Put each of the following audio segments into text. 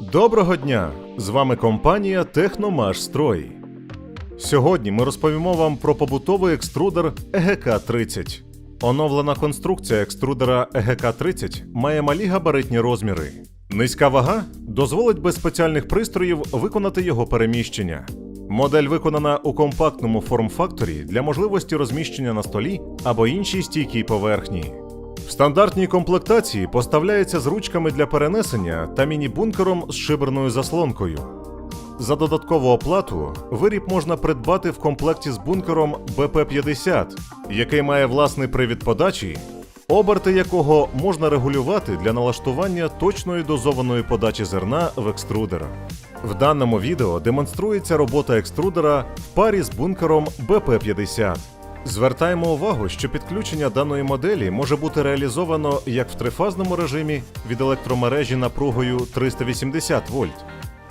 Доброго дня! З вами компанія Техномаш Строй. Сьогодні ми розповімо вам про побутовий екструдер ЕГК-30. Оновлена конструкція екструдера ЕГК-30 має малі габаритні розміри. Низька вага дозволить без спеціальних пристроїв виконати його переміщення. Модель виконана у компактному форм-факторі для можливості розміщення на столі або іншій стійкій поверхні. В стандартній комплектації поставляється з ручками для перенесення та міні-бункером з шиберною заслонкою. За додаткову оплату виріб можна придбати в комплекті з бункером БП-50, який має власний привід подачі, оберти якого можна регулювати для налаштування точної дозованої подачі зерна в екструдера. В даному відео демонструється робота екструдера в парі з бункером БП-50. Звертаємо увагу, що підключення даної моделі може бути реалізовано як в трифазному режимі від електромережі напругою 380 вольт,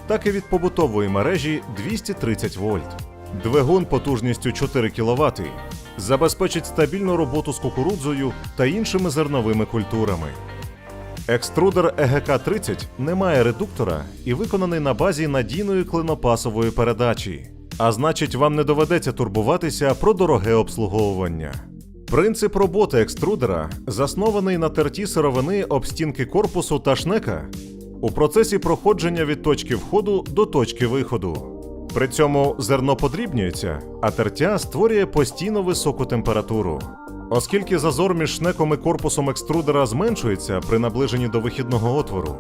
так і від побутової мережі 230 вольт. Двигун потужністю 4 кВт забезпечить стабільну роботу з кукурудзою та іншими зерновими культурами. Екструдер ЕГК-30 не має редуктора і виконаний на базі надійної клинопасової передачі, а значить, вам не доведеться турбуватися про дороге обслуговування. Принцип роботи екструдера заснований на терті сировини об стінки корпусу та шнека у процесі проходження від точки входу до точки виходу. При цьому зерно подрібнюється, а тертя створює постійно високу температуру. Оскільки зазор між шнеком і корпусом екструдера зменшується при наближенні до вихідного отвору,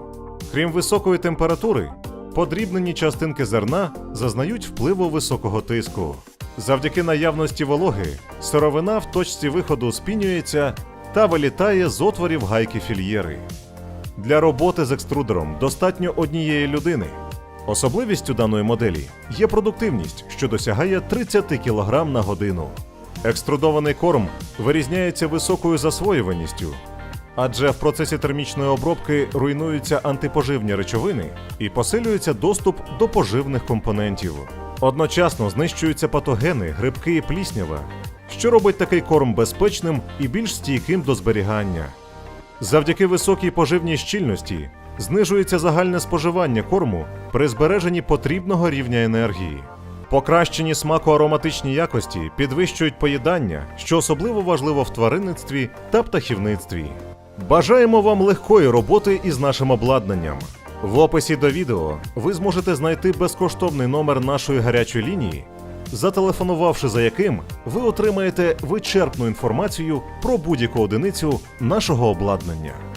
крім високої температури, подрібнені частинки зерна зазнають впливу високого тиску. Завдяки наявності вологи, сировина в точці виходу спінюється та вилітає з отворів гайки фільєри. Для роботи з екструдером достатньо однієї людини. Особливістю даної моделі є продуктивність, що досягає 30 кг на годину. Екструдований корм вирізняється високою засвоюваністю, адже в процесі термічної обробки руйнуються антипоживні речовини і посилюється доступ до поживних компонентів. Одночасно знищуються патогени, грибки і пліснява, що робить такий корм безпечним і більш стійким до зберігання. Завдяки високій поживній щільності знижується загальне споживання корму при збереженні потрібного рівня енергії. Покращені смако-ароматичні якості підвищують поїдання, що особливо важливо в тваринництві та птахівництві. Бажаємо вам легкої роботи із нашим обладнанням. В описі до відео ви зможете знайти безкоштовний номер нашої гарячої лінії, зателефонувавши за яким ви отримаєте вичерпну інформацію про будь-яку одиницю нашого обладнання.